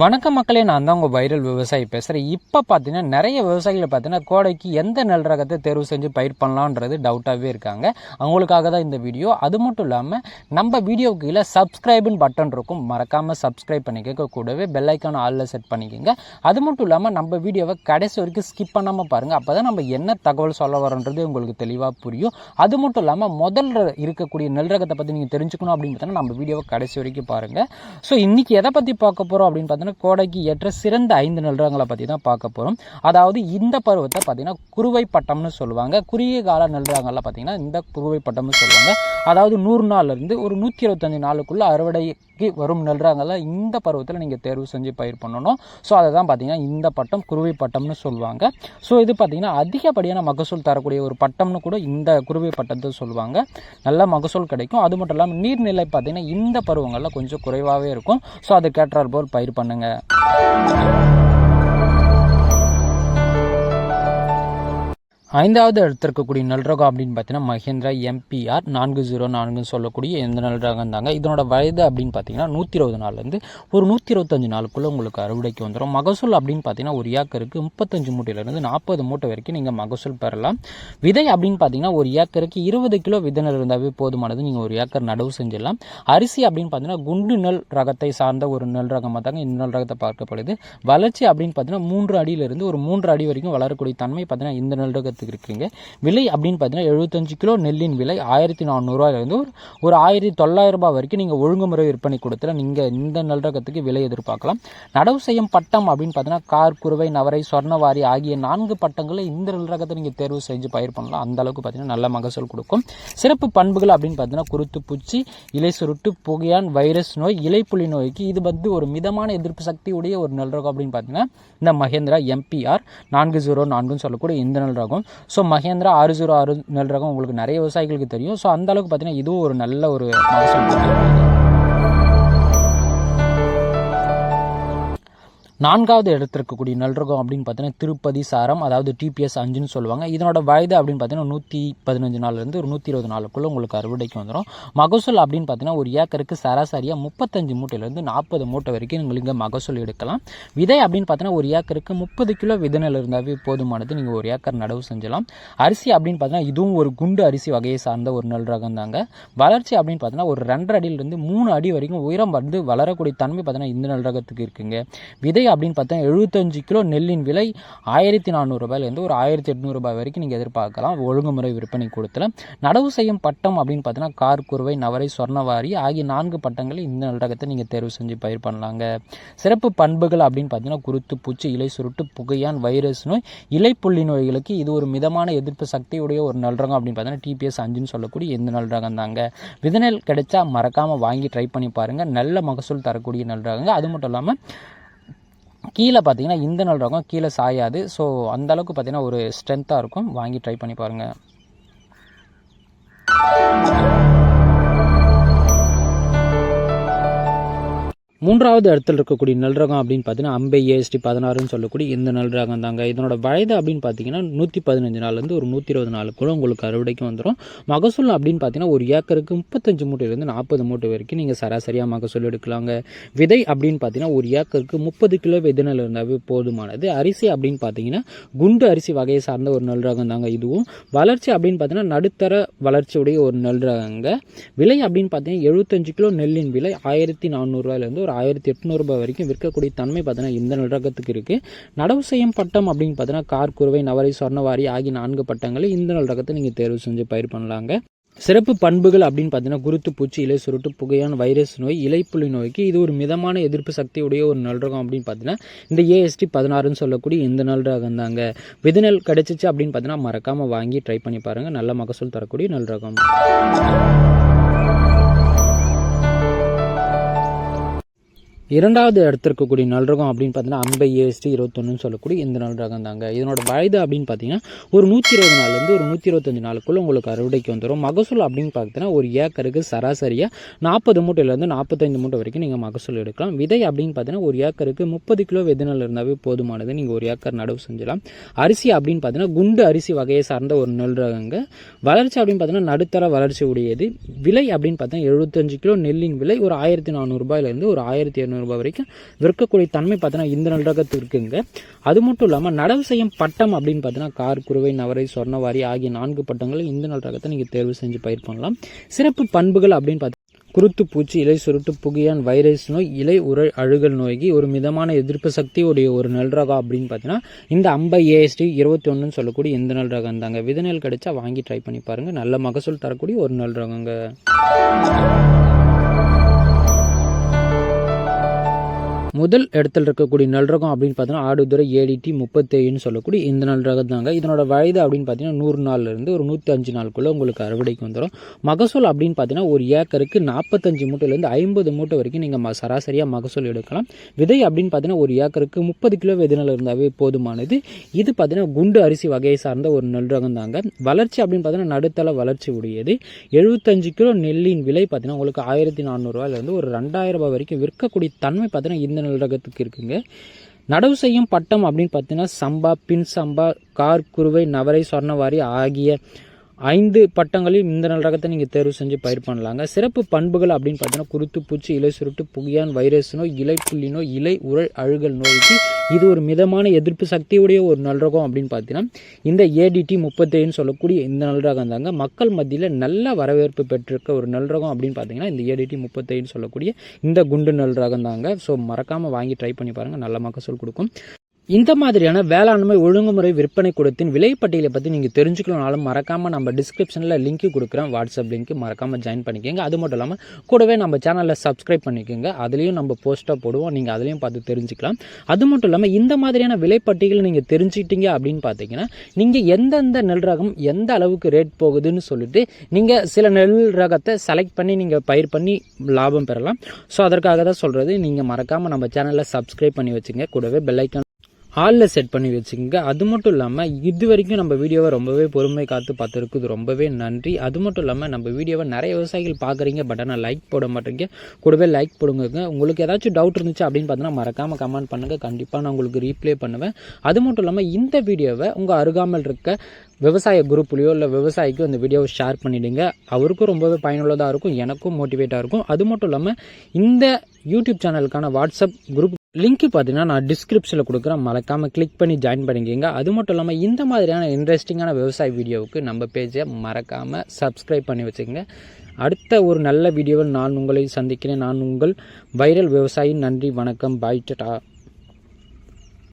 வணக்கம் மக்களே நான் தான் உங்கள் வைரல் விவசாயி பேசுகிறேன் இப்போ பார்த்தீங்கன்னா நிறைய விவசாயிகளை பார்த்தீங்கன்னா கோடைக்கு எந்த நெல் ரகத்தை தேர்வு செஞ்சு பயிர் பண்ணலான்றது டவுட்டாகவே இருக்காங்க. அவங்களுக்காக தான் இந்த வீடியோ. அது மட்டும் இல்லாமல் நம்ம வீடியோவுக்கு கீழே சப்ஸ்கிரைப்னு பட்டன் இருக்கும். மறக்காமல் சப்ஸ்கிரைப் பண்ணிக்க கூடவே பெல்லைக்கான ஆளில் செட் பண்ணிக்கோங்க. அது மட்டும் இல்லாமல் நம்ம வீடியோவை கடைசி வரைக்கும் ஸ்கிப் பண்ணாமல் பாருங்கள் அப்போ தான் நம்ம என்ன தகவல் சொல்ல வரோன்றது உங்களுக்கு தெளிவாக புரியும். அது மட்டும் இல்லாமல் முதல்ல இருக்கக்கூடிய நெல் ரகத்தை பற்றி நீங்கள் தெரிஞ்சுக்கணும் அப்படின்னு பார்த்தீங்கன்னா நம்ம வீடியோவை கடைசி வரைக்கும் பாருங்கள் ஸோ இன்றைக்கி எதை பற்றி பார்க்க போகிறோம் அப்படின்னு பார்த்தீங்கன்னா கோடைக்கு ஏற்ற சிறந்த ஐந்து நெல் பற்றி தான் பார்க்க போகிறோம் அதாவது இந்த பருவத்தை பார்த்தீங்கன்னா குறுவை பட்டம்னு சொல்லுவாங்க. குறுகிய கால நெல் பார்த்தீங்கன்னா இந்த குறுவை பட்டம்னு சொல்லுவாங்க. அதாவது நூறு நாள்லேருந்து ஒரு நூற்றி இருபத்தஞ்சு நாளுக்குள்ளே நோக்கி வரும் நெல் இந்த பருவத்தில் நீங்கள் தேர்வு செஞ்சு பயிர் பண்ணணும். ஸோ அதை தான் பார்த்தீங்கன்னா இந்த பட்டம் குருவி பட்டம்னு சொல்லுவாங்க. ஸோ இது பார்த்தீங்கன்னா அதிகப்படியான மகசூல் தரக்கூடிய ஒரு பட்டம்னு கூட இந்த குருவி பட்டத்தை சொல்லுவாங்க. நல்ல மகசூல் கிடைக்கும். அது மட்டும் இல்லாமல் நீர்நிலை பார்த்தீங்கன்னா இந்த பருவங்களில் கொஞ்சம் குறைவாகவே இருக்கும். ஸோ அதுக்கேற்றாற் போல் பயிர் பண்ணுங்கள் ஐந்தாவது இடத்துல இருக்கக்கூடிய நல்ரகம் அப்படின்னு பார்த்தீங்கன்னா மஹேந்திரா எம்பிஆர் நான்கு ஜீரோ நான்குன்னு சொல்லக்கூடிய எந்த நல்ரகம் தாங்க. இதனோட வயது அப்படின்னு பார்த்தீங்கன்னா நூற்றி இருபது நாள்லேருந்து ஒரு நூற்றி இருபத்தஞ்சு நாளுக்குள்ளே உங்களுக்கு அறுவடைக்கு வந்துடும் மகசூல் அப்படின்னு பார்த்தீங்கன்னா ஒரு ஏக்கருக்கு முப்பத்தஞ்சு மூட்டையிலேருந்து நாற்பது மூட்டை வரைக்கும் நீங்கள் மகசூல் பெறலாம். விதை அப்படின்னு பார்த்தீங்கன்னா ஒரு ஏக்கருக்கு இருபது கிலோ விதை நெல் இருந்தாவே போதுமானது. நீங்கள் ஒரு ஏக்கர் நடவு செஞ்சிடலாம். அரிசி அப்படின்னு பார்த்தீங்கன்னா குண்டு நெல் ரகத்தை சார்ந்த ஒரு நெல் ரகமாக தாங்க இந்த நெல் ரகத்தை பார்க்கப்படுது. வளர்ச்சி அப்படின்னு பார்த்தீங்கன்னா மூன்று அடியிலிருந்து ஒரு மூன்று அடி வரைக்கும் வளரக்கூடிய தன்மை பார்த்தீங்கன்னா இந்த நெல் ரகத்துக்கு இருக்குங்க விலை அப்படின்னு பார்த்தீங்கன்னா எழுபத்தஞ்சு கிலோ நெல்லின் விலை ஆயிரத்தி நானூறுரூவாயிலேருந்து ஒரு ஒரு ஆயிரத்தி தொள்ளாயிரம் ரூபாய் வரைக்கும் நீங்கள் ஒழுங்குமுறை விற்பனை கொடுத்துல நீங்கள் இந்த நல்லரகத்துக்கு விலை எதிர்பார்க்கலாம். நடவு செய்யும் பட்டம் அப்படின்னு பார்த்தீங்கன்னா கார் குருவை நவரை சொர்ணவாரி ஆகிய நான்கு பட்டங்களை இந்த நல்லரகத்தை நீங்கள் தேர்வு செஞ்சு பயிர் பண்ணலாம். அந்த அளவுக்கு பார்த்தீங்கன்னா நல்ல மகசூல் கொடுக்கும். சிறப்பு பண்புகள் அப்படின்னு பார்த்தீங்கன்னா குருத்து பூச்சி இலை சுருட்டு புகையான் வைரஸ் நோய் இலைப்புலி நோய்க்கு இது வந்து ஒரு மிதமான எதிர்ப்பு சக்தி உடைய ஒரு நெல் ரகம் அப்படின்னு பார்த்தீங்கன்னா இந்த மகேந்திரா எம்பிஆர் நான்கு ஜீரோ நான்குன்னு சொல்லக்கூடிய இந்த நெல் ரகம் ஸோ மகேந்திரா ஆறு ஜீரோ ஆறு நெல் ரகம் உங்களுக்கு நிறைய விவசாயிகளுக்கு தெரியும். ஸோ அந்த அளவுக்கு பார்த்தீங்கன்னா இதுவும் ஒரு நல்ல ஒரு மகசூல். நான்காவது இடத்துல இருக்கக்கூடிய நல்ரகம் அப்படின்னு பார்த்தீங்கன்னா திருப்பதி சாரம் அதாவது டிபிஎஸ் அஞ்சுன்னு சொல்லுவாங்க. இதனோட வயது அப்படின்னு பார்த்தீங்கன்னா நூற்றி பதினஞ்சு நாள்லேருந்து ஒரு நூற்றி இருபது நாளுக்குள்ளே உங்களுக்கு அறுவடைக்கு வந்துடும் மகசூல் அப்படின்னு பார்த்தீங்கன்னா ஒரு ஏக்கருக்கு சராசரியாக முப்பத்தஞ்சு மூட்டையிலேருந்து நாற்பது மூட்டை வரைக்கும் நீங்கள் இங்கே மகசூல் எடுக்கலாம். விதை அப்படின்னு பார்த்தீங்கன்னா ஒரு ஏக்கருக்கு முப்பது கிலோ விதை நெல் இருந்தாவே போதுமானது. நீங்கள் ஒரு ஏக்கர் நடவு செஞ்சலாம். அரிசி அப்படின்னு பார்த்தீங்கன்னா இதுவும் ஒரு குண்டு அரிசி வகையை சார்ந்த ஒரு நெல் ரகம் தாங்க. வளர்ச்சி அப்படின்னு பார்த்தீங்கன்னா ஒரு ரெண்டரை அடியிலிருந்து மூணு அடி வரைக்கும் உயரம் வந்து வளரக்கூடிய தன்மை பார்த்தீங்கன்னா இந்த நெல் ரகத்துக்கு இருக்குங்க. விதை அப்படின்னு பார்த்தா எழுபத்தஞ்சு கிலோ நெல்லின் விலை ஆயிரத்தி நானூறுரூபாயிலேருந்து ஒரு ஆயிரத்தி எட்நூறுபாய் வரைக்கும் நீங்கள் எதிர்பார்க்கலாம். ஒழுங்குமுறை விற்பனை கூடத்தில். நடவு செய்யும் பட்டம் அப்படின்னு பார்த்தீங்கன்னா கார் நவரை சொர்ணவாரி ஆகிய நான்கு பட்டங்களை இந்த நெல் ரகத்தை நீங்கள் தேர்வு செஞ்சு பயிர் பண்ணலாங்க. சிறப்பு பண்புகள் அப்படின்னு பார்த்தீங்கன்னா குருத்து பூச்சி இலை சுருட்டு புகையான் வைரஸ் நோய் இலைப்புள்ளி நோய்களுக்கு இது ஒரு மிதமான எதிர்ப்பு சக்தியுடைய ஒரு நல்ரகம் அப்படின்னு பார்த்தீங்கன்னா டிபிஎஸ் அஞ்சுன்னு சொல்லக்கூடிய இந்த நெல் தாங்க. விதநெல் கிடைச்சா மறக்காமல் வாங்கி ட்ரை பண்ணி பாருங்கள் நல்ல மகசூல் தரக்கூடிய நெல் அது மட்டும் இல்லாமல் கீழே பார்த்தீங்கன்னா இந்த நாள் ரகம் கீழே சாயாது. ஸோ அந்தளவுக்கு பார்த்தீங்கன்னா ஒரு ஸ்ட்ரென்த்தாக இருக்கும். வாங்கி ட்ரை பண்ணி பாருங்கள் மூன்றாவது இடத்துல இருக்கக்கூடிய நெல் ரகம் அப்படின்னு பார்த்தீங்கன்னா அம்பை ஏஎஸ்டி பதினாறுன்னு சொல்லக்கூடிய இந்த நல்ரகம் தாங்க. இதனோட வயது அப்படின்னு பார்த்தீங்கன்னா நூற்றி பதினஞ்சு நாள்லேருந்து ஒரு நூற்றி இருபது நாளுக்குள்ள உங்களுக்கு அறுவடைக்கு வந்துடும் மகசூல் அப்படின்னு பார்த்தீங்கன்னா ஒரு ஏக்கருக்கு முப்பத்தஞ்சு மூட்டையிலேருந்து நாற்பது மூட்டை வரைக்கும் நீங்கள் சராசரியாக மகசூல் எடுக்கலாங்க. விதை அப்படின்னு பார்த்தீங்கன்னா ஒரு ஏக்கருக்கு முப்பது கிலோ விதை நெல் இருந்தாவே போதுமானது. அரிசி அப்படின்னு பார்த்தீங்கன்னா குண்டு அரிசி வகையை சார்ந்த ஒரு நெல் ரகம் தாங்க இதுவும். வளர்ச்சி அப்படின்னு பார்த்தீங்கன்னா நடுத்தர வளர்ச்சியுடைய ஒரு நெல் ரகங்க விலை அப்படின்னு பார்த்தீங்கன்னா எழுபத்தஞ்சு கிலோ நெல்லின் விலை ஆயிரத்தி நானூறுரூவாயிலேருந்து ஒரு ஆயிரத்தி எட்நூறுபா வரைக்கும் விற்கக்கூடிய தன்மை பார்த்தீங்கன்னா இந்த நிலரகத்துக்கு இருக்குது நடவு செய்யும் பட்டம் அப்படின்னு பார்த்தீங்கன்னா கார் குருவை நவரை சொர்ணவாரி ஆகிய நான்கு பட்டங்களை இந்த நிலரகத்தை நீங்கள் தேர்வு செஞ்சு பயிர் பண்ணலாங்க. சிறப்பு பண்புகள் அப்படின்னு பார்த்தீங்கன்னா குருத்து பூச்சி இலை சுருட்டு புகையான வைரஸ் நோய் இலைப்புள்ளி நோய்க்கு இது ஒரு மிதமான எதிர்ப்பு சக்தியுடைய ஒரு நல்ரகம் அப்படின்னு பார்த்தீங்கன்னா இந்த ஏஎஸ்டி பதினாறுன்னு சொல்லக்கூடிய இந்த நல்ரகம் தாங்க. விதிநெல் கிடைச்சிச்சு அப்படின்னு பார்த்தீங்கன்னா மறக்காமல் வாங்கி ட்ரை பண்ணி பாருங்கள் நல்ல மகசூல் தரக்கூடிய நல்ரகம் இரண்டாவது இடத்திற்கக்கூடிய இருக்கக்கூடிய நல் ரகம் அப்படின்னு பார்த்தீங்கன்னா அம்பை ஏஎஸ்டி இருபத்தொன்னு சொல்லக்கூடிய இந்த நல் ரகம் தாங்க. இதனோட வயது அப்படின்னு பார்த்தீங்கன்னா ஒரு நூற்றி இருபது நாள்லேருந்து ஒரு நூற்றி இருபத்தஞ்சு நாளுக்குள்ள உங்களுக்கு அறுவடைக்கு வந்துடும் மகசூல் அப்படின்னு பார்த்தீங்கன்னா ஒரு ஏக்கருக்கு சராசரியாக நாற்பது மூட்டையிலேருந்து நாற்பத்தைந்து மூட்டை வரைக்கும் நீங்கள் மகசூல் எடுக்கலாம். விதை அப்படின்னு பார்த்தீங்கன்னா ஒரு ஏக்கருக்கு முப்பது கிலோ விதைநெல் இருந்தாவே போதுமானது. நீங்கள் ஒரு ஏக்கர் நடவு செஞ்சலாம். அரிசி அப்படின்னு பார்த்தீங்கன்னா குண்டு அரிசி வகையை சார்ந்த ஒரு நெல் ரகங்க. வளர்ச்சி அப்படின்னு பார்த்தீங்கன்னா நடுத்தர வளர்ச்சி உடையது. விலை அப்படின்னு பார்த்தீங்கன்னா எழுபத்தஞ்சு கிலோ நெல்லின் விலை ஒரு ஆயிரத்தி நானூறுபாயிலேருந்து ஒரு ஆயிரத்தி ஐநூறுரூபா வரைக்கும் விற்கக்கூடிய தன்மை பார்த்தீங்கன்னா இந்த நல் இருக்குங்க. அது மட்டும் இல்லாமல் நடவு செய்யும் பட்டம் அப்படின்னு பார்த்தீங்கன்னா கார் குருவை நவரை சொர்ணவாரி ஆகிய நான்கு பட்டங்களும் இந்த நல் ரகத்தை நீங்கள் தேர்வு செஞ்சு பயிர் பண்ணலாம். சிறப்பு பண்புகள் அப்படின்னு பார்த்து குருத்து பூச்சி இலை சுருட்டு புகையான் வைரஸ் நோய் இலை உர அழுகல் நோய்க்கு ஒரு மிதமான எதிர்ப்பு சக்தியுடைய ஒரு நல் ரகம் அப்படின்னு பார்த்தீங்கன்னா இந்த அம்பை ஏஎஸ்டி இருபத்தி ஒன்றுன்னு சொல்லக்கூடிய இந்த நல் ரகம் தாங்க விதநெல் கிடைச்சா வாங்கி ட்ரை பண்ணி பாருங்க. நல்ல மகசூல் தரக்கூடிய ஒரு நல் ரகங்க முதல் இடத்துல இருக்கக்கூடிய நல் ரகம் அப்படின்னு பார்த்தீங்கன்னா ஆடுதுறை ஏடிடி முப்பத்தேழுன்னு சொல்லக்கூடிய இந்த நல் ரகம் தாங்க. இதனோட வயது அப்படின்னு பார்த்தீங்கன்னா நூறு நாள்லேருந்து ஒரு நூற்றி அஞ்சு நாளுக்குள்ளே உங்களுக்கு அறுவடைக்கு வந்துடும் மகசூல் அப்படின்னு பார்த்தீங்கன்னா ஒரு ஏக்கருக்கு நாற்பத்தஞ்சு மூட்டையிலேருந்து ஐம்பது மூட்டை வரைக்கும் நீங்கள் ம சராசரியாக மகசூல் எடுக்கலாம். விதை அப்படின்னு பார்த்தீங்கன்னா ஒரு ஏக்கருக்கு முப்பது கிலோ விதைநெல் இருந்தாவே போதுமானது. இது பார்த்தீங்கன்னா குண்டு அரிசி வகையை சார்ந்த ஒரு நெல் ரகம் தாங்க. வளர்ச்சி அப்படின்னு பார்த்தீங்கன்னா நடுத்தள வளர்ச்சி உடையது. எழுபத்தஞ்சு கிலோ நெல்லின் விலை பார்த்தீங்கன்னா உங்களுக்கு ஆயிரத்தி நானூறுரூவாயிலேருந்து ஒரு ரெண்டாயிரம் ரூபாய் வரைக்கும் விற்கக்கூடிய தன்மை பார்த்தீங்கன்னா இந்த நெல் ரகத்துக்கு இருக்குங்க. நடவு செய்யும் பட்டம் அப்படின்னு பார்த்தீங்கன்னா சம்பா பின் சம்பா கார் குருவை நவரை சொர்ணவாரி ஆகிய ஐந்து பட்டங்களையும் இந்த நல் ரகத்தை நீங்கள் தேர்வு செஞ்சு பயிர் பண்ணலாங்க. சிறப்பு பண்புகள் அப்படின்னு பார்த்தீங்கன்னா குருத்து பூச்சி இலை சுருட்டு புகியான் வைரஸ் நோய் இலை புள்ளி நோய் இலை உரல் அழுகல் நோய்க்கு இது ஒரு மிதமான எதிர்ப்பு சக்தியுடைய ஒரு நல் ரகம் அப்படின்னு பார்த்தீங்கன்னா இந்த ஏடிடி முப்பத்தேழுன்னு சொல்லக்கூடிய இந்த நல் ரகம் தாங்க. மக்கள் மத்தியில் நல்ல வரவேற்பு பெற்றிருக்க ஒரு நல் ரகம் அப்படின்னு பார்த்தீங்கன்னா இந்த ஏடிடி முப்பத்தேழுன்னு சொல்லக்கூடிய இந்த குண்டு நல் ரகம் தாங்க. ஸோ மறக்காமல் வாங்கி ட்ரை பண்ணி பாருங்கள் நல்ல மகசூல் கொடுக்கும். இந்த மாதிரியான வேளாண்மை ஒழுங்குமுறை விற்பனை கூடத்தின் விலைப்பட்டியலை பற்றி நீங்கள் தெரிஞ்சுக்கணும்னாலும் மறக்காமல் நம்ம டிஸ்கிரிப்ஷனில் லிங்க் கொடுக்குறேன். வாட்ஸ்அப் லிங்க் மறக்காமல் ஜாயின் பண்ணிக்கோங்க. அது மட்டும் இல்லாமல் கூடவே நம்ம சேனலில் சப்ஸ்கிரைப் பண்ணிக்கோங்க. அதுலேயும் நம்ம போஸ்ட்டாக போடுவோம். நீங்கள் அதுலேயும் பார்த்து தெரிஞ்சுக்கலாம். அது மட்டும் இல்லாமல் இந்த மாதிரியான விலைப்பட்டியலை நீங்கள் தெரிஞ்சுக்கிட்டீங்க அப்படின்னு பார்த்தீங்கன்னா நீங்கள் எந்தெந்த நெல் ரகம் எந்த அளவுக்கு ரேட் போகுதுன்னு சொல்லிட்டு நீங்கள் சில நெல் ரகத்தை செலக்ட் பண்ணி நீங்கள் பயிர் பண்ணி லாபம் பெறலாம். ஸோ அதற்காக தான் சொல்கிறது நீங்கள் மறக்காமல் நம்ம சேனலில் சப்ஸ்கிரைப் பண்ணி வச்சுங்க. கூடவே பெல்லைக்கான் ஆளில் செட் பண்ணி வச்சுக்கோங்க. அது மட்டும் இல்லாமல் இது வரைக்கும் நம்ம வீடியோவை ரொம்பவே பொறுமை காத்து பார்த்துருக்குது. ரொம்பவே நன்றி. அது மட்டும் இல்லாமல் நம்ம வீடியோவை நிறைய விவசாயிகள் பார்க்குறீங்க பட் ஆனால் லைக் போட மாட்டேங்க. கூடவே லைக் போடுங்க உங்களுக்கு ஏதாச்சும் டவுட் இருந்துச்சு அப்படின்னு பார்த்தீங்கன்னா மறக்காமல் கமெண்ட் பண்ணுங்கள் கண்டிப்பாக நான் உங்களுக்கு ரீப்ளே பண்ணுவேன். அது மட்டும் இல்லாமல் இந்த வீடியோவை உங்கள் அருகாமல் இருக்க விவசாய குரூப்லேயோ இல்லை விவசாயிக்கோ அந்த வீடியோவை ஷேர் பண்ணிவிடுங்க அவருக்கும் ரொம்பவே பயனுள்ளதாக இருக்கும். எனக்கும் மோட்டிவேட்டாக இருக்கும். அது மட்டும் இல்லாமல் இந்த யூடியூப் சேனலுக்கான வாட்ஸ்அப் குரூப் லிங்க் பார்த்தீங்கன்னா நான் டிஸ்கிரிப்ஷனில் கொடுக்குறேன். மறக்காமல் கிளிக் பண்ணி ஜாயின் பண்ணிக்கோங்க. அது மட்டும் இல்லாமல் இந்த மாதிரியான இன்ட்ரெஸ்டிங்கான விவசாய வீடியோவுக்கு நம்ம பேஜை மறக்காமல் சப்ஸ்கிரைப் பண்ணி வச்சுக்கோங்க. அடுத்த ஒரு நல்ல வீடியோவில் நான் உங்களை சந்திக்கிறேன். நான் உங்கள் வைரல் விவசாயி. நன்றி வணக்கம். பாய் டட்டா